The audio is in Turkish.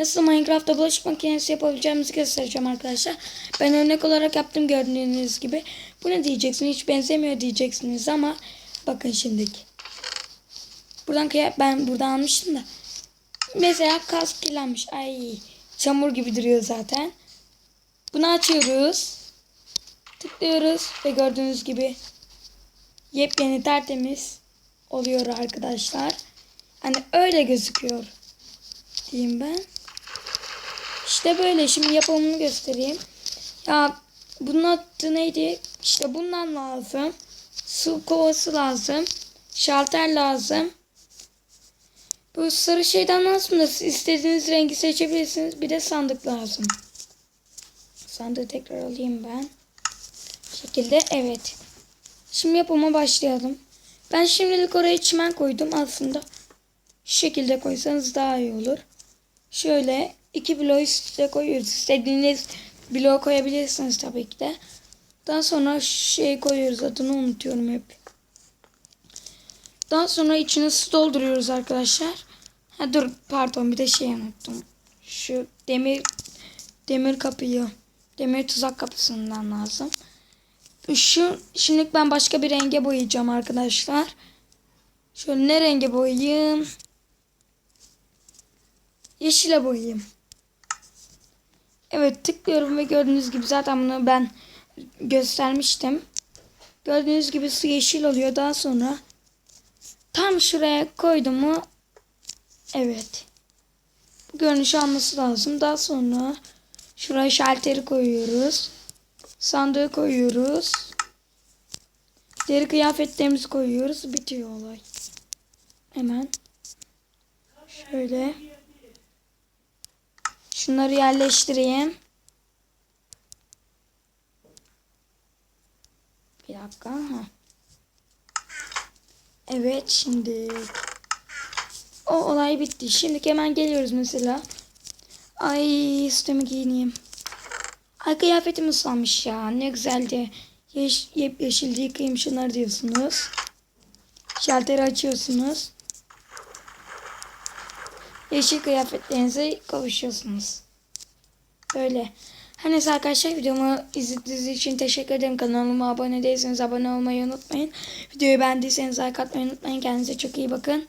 Nasıl Minecraft'ta bulaşık makinesi yapabileceğimizi göstereceğim arkadaşlar. Ben örnek olarak yaptım gördüğünüz gibi. Bu ne diyeceksiniz? Hiç benzemiyor diyeceksiniz ama bakın şimdiki. Buradan kıya ben buradan almıştım da. Mesela kask kirlenmiş. Ay çamur gibi duruyor zaten. Bunu açıyoruz. Tıklıyoruz ve gördüğünüz gibi yepyeni tertemiz oluyor arkadaşlar. Hani öyle gözüküyor diyeyim ben. İşte böyle. Şimdi yapımını göstereyim. Ya bunun adı neydi? İşte bundan lazım. Su kovası lazım. Şalter lazım. Bu sarı şeyden lazım da istediğiniz rengi seçebilirsiniz. Bir de sandık lazım. Sandığı tekrar alayım ben. Bu şekilde evet. Şimdi yapıma başlayalım. Ben şimdilik oraya çimen koydum aslında. Şu şekilde koysanız daha iyi olur. Şöyle iki bloğu üstte koyuyoruz. İstediğiniz bloğu koyabilirsiniz tabii ki de. Daha sonra şey koyuyoruz adını unutuyorum hep. Daha sonra içine su dolduruyoruz arkadaşlar. Ha dur pardon bir de şey unuttum. Şu demir demir kapıyı demir tuzak kapısından lazım. Şu şimdilik ben başka bir renge boyayacağım arkadaşlar. Şöyle ne renge boyayayım? Yeşile boyayayım. Evet tıklıyorum ve gördüğünüz gibi zaten bunu ben göstermiştim. Gördüğünüz gibi su yeşil oluyor. Daha sonra tam şuraya koydum mu evet. Bu görünüşü alması lazım. Daha sonra şuraya şalteri koyuyoruz. Sandığı koyuyoruz. Deri kıyafetlerimizi koyuyoruz. Bitiyor olay. Hemen. Şöyle. Şunları yerleştireyim. Bir dakika. Ha. Evet şimdi. O olay bitti. Şimdi hemen geliyoruz mesela. Ay üstümü giyineyim. Ay kıyafetim ıslanmış ya. Ne güzeldi. Yeş, yep yeşildi yıkayayım şunları diyorsunuz. Şalteri açıyorsunuz. Yeşil kıyafetlerinize kavuşuyorsunuz. Böyle. Her neyse arkadaşlar videomu izlediğiniz için teşekkür ederim. Kanalıma abone değilseniz abone olmayı unutmayın. Videoyu beğendiyseniz like atmayı unutmayın. Kendinize çok iyi bakın.